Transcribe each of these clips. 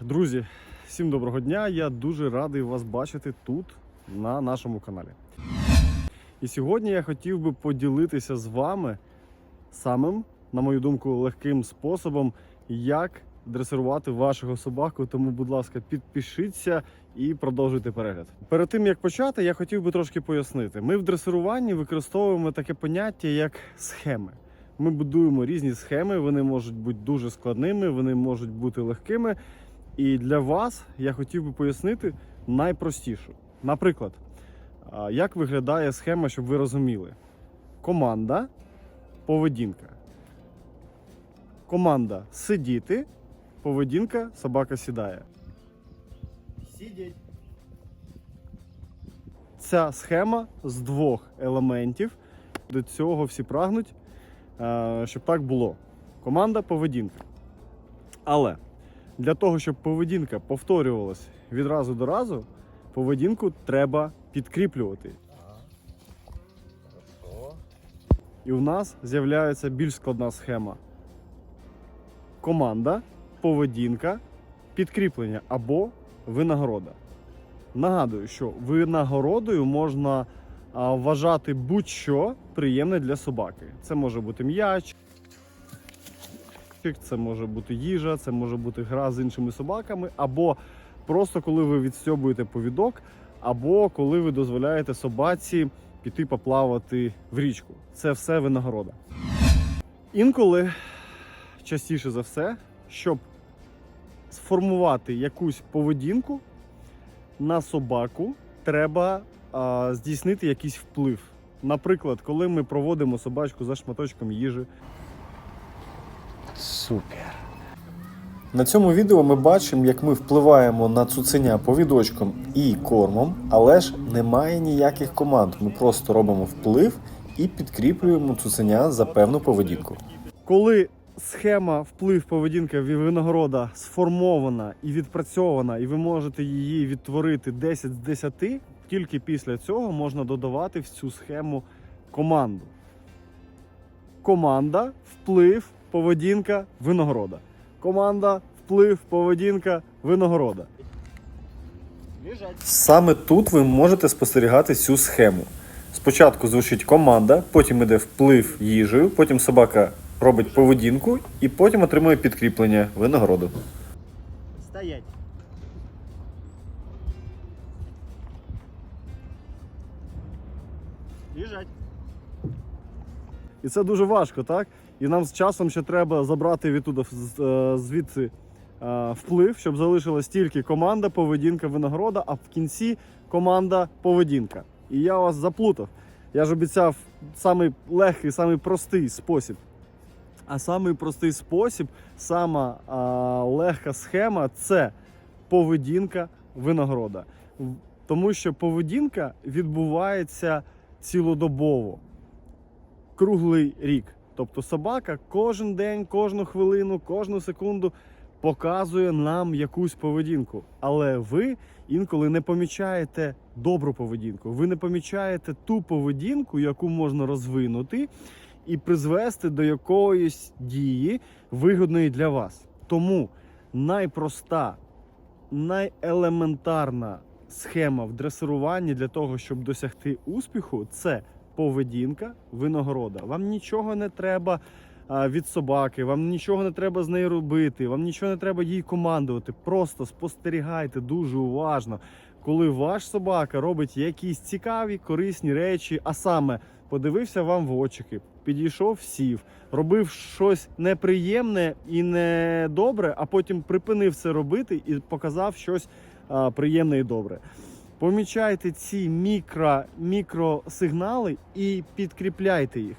Друзі, всім доброго дня! Я дуже радий вас бачити тут, на нашому каналі. І сьогодні я хотів би поділитися з вами самим, на мою думку, легким способом, як дресирувати вашого собаку. Тому, будь ласка, підпишіться і продовжуйте перегляд. Перед тим як почати, я хотів би трошки пояснити. Ми в дресируванні використовуємо таке поняття як схеми. Ми будуємо різні схеми, вони можуть бути дуже складними, вони можуть бути легкими. І для вас я хотів би пояснити найпростішу. Наприклад, як виглядає схема, щоб ви розуміли: команда, поведінка. Команда сидіти, поведінка, собака сідає. Сидіть. Ця схема з двох елементів. До цього всі прагнуть, щоб так було. Команда, поведінка. Але для того, щоб поведінка повторювалась від разу до разу, поведінку треба підкріплювати. І в нас з'являється більш складна схема. Команда, поведінка, підкріплення або винагорода. Нагадую, що винагородою можна вважати будь-що приємне для собаки. Це може бути м'яч, це може бути їжа, це може бути гра з іншими собаками, або просто коли ви відстьобуєте повідок, або коли ви дозволяєте собаці піти поплавати в річку. Це все винагорода. Інколи, частіше за все, щоб сформувати якусь поведінку на собаку, треба здійснити якийсь вплив. Наприклад, коли ми проводимо собачку за шматочком їжі, Супер. На цьому відео ми бачимо, як ми впливаємо на цуценя повідочком і кормом, але ж немає ніяких команд. Ми просто робимо вплив і підкріплюємо цуценя за певну поведінку. Коли схема вплив поведінка і винагорода сформована і відпрацьована, і ви можете її відтворити 10 з 10, тільки після цього можна додавати в цю схему команду. Команда, вплив, поведінка, винагорода. Команда, вплив, поведінка, винагорода. Саме тут ви можете спостерігати цю схему. Спочатку звучить команда, потім іде вплив їжею, потім собака робить поведінку і потім отримує підкріплення винагороду. Стоять. Лежать. І це дуже важко, так? І нам з часом ще треба забрати відтуда е, звідси е, вплив, щоб залишилась тільки команда, поведінка, винагорода, а в кінці команда, поведінка. І я вас заплутав. Я ж обіцяв самий легкий, самий простий спосіб. А самий простий спосіб, сама а, легка схема це поведінка винагорода. Тому що поведінка відбувається цілодобово, круглий рік. Тобто собака кожен день, кожну хвилину, кожну секунду показує нам якусь поведінку. Але ви інколи не помічаєте добру поведінку. Ви не помічаєте ту поведінку, яку можна розвинути і призвести до якоїсь дії вигодної для вас. Тому найпроста, найелементарна схема в дресируванні для того, щоб досягти успіху, це поведінка, винагорода. Вам нічого не треба від собаки, вам нічого не треба з нею робити, вам нічого не треба їй командувати. Просто спостерігайте дуже уважно, коли ваш собака робить якісь цікаві, корисні речі, а саме подивився вам в очики, підійшов, сів, робив щось неприємне і недобре, а потім припинив це робити і показав щось приємне і добре. Помічайте ці мікро, мікросигнали і підкріпляйте їх.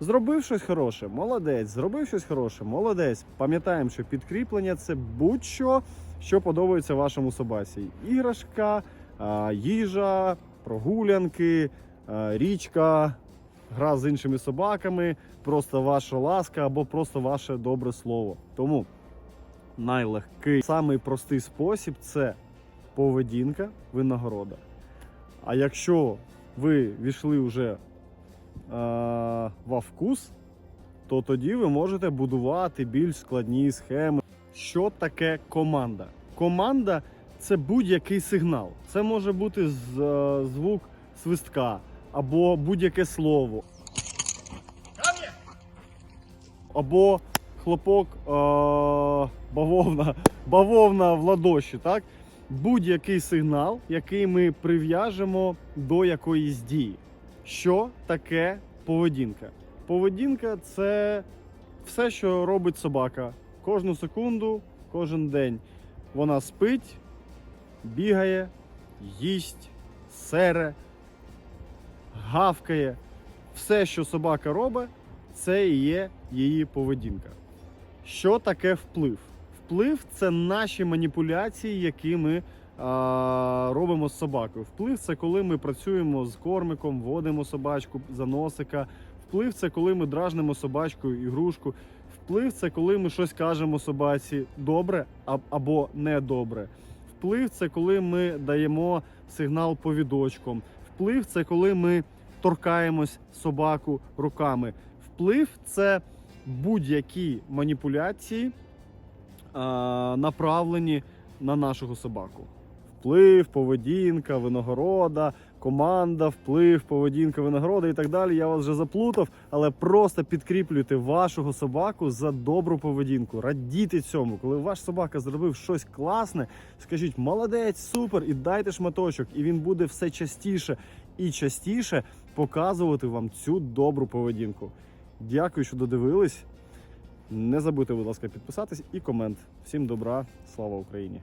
Зробив щось хороше, молодець. Зробив щось хороше, молодець. Пам'ятаємо, що підкріплення це будь-що, що подобається вашому собаці. Іграшка, їжа, прогулянки, річка, гра з іншими собаками, просто ваша ласка або просто ваше добре слово. Тому найлегкий, самий простий спосіб це поведінка, винагорода. А якщо ви війшли вже е, во вкус, то тоді ви можете будувати більш складні схеми. Що таке команда? Команда це будь-який сигнал. Це може бути з- е, звук свистка або будь-яке слово. Або хлопок е- бавовна, бавовна в ладоші, так? Будь-який сигнал, який ми прив'яжемо до якоїсь дії. Що таке поведінка? Поведінка це все, що робить собака. Кожну секунду, кожен день. Вона спить, бігає, їсть, сере, гавкає. Все, що собака робить, це і є її поведінка. Що таке вплив? Вплив це наші маніпуляції, які ми а, робимо з собакою. Вплив це коли ми працюємо з кормиком, водимо собачку за носика. Вплив це коли ми дражнимо собачкою ігрушку. Вплив це коли ми щось кажемо собаці добре або недобре. Вплив це коли ми даємо сигнал повідочком. Вплив це коли ми торкаємось собаку руками. Вплив це будь-які маніпуляції, направлені на нашого собаку. Вплив, поведінка, винагорода, команда, вплив, поведінка, винагорода і так далі. Я вас вже заплутав, але просто підкріплюйте вашого собаку за добру поведінку. Радійте цьому. Коли ваш собака зробив щось класне, скажіть молодець, супер, і дайте шматочок, і він буде все частіше і частіше показувати вам цю добру поведінку. Дякую, що додивились. Не забудьте, будь ласка, підписатись і комент. Всім добра, слава Україні!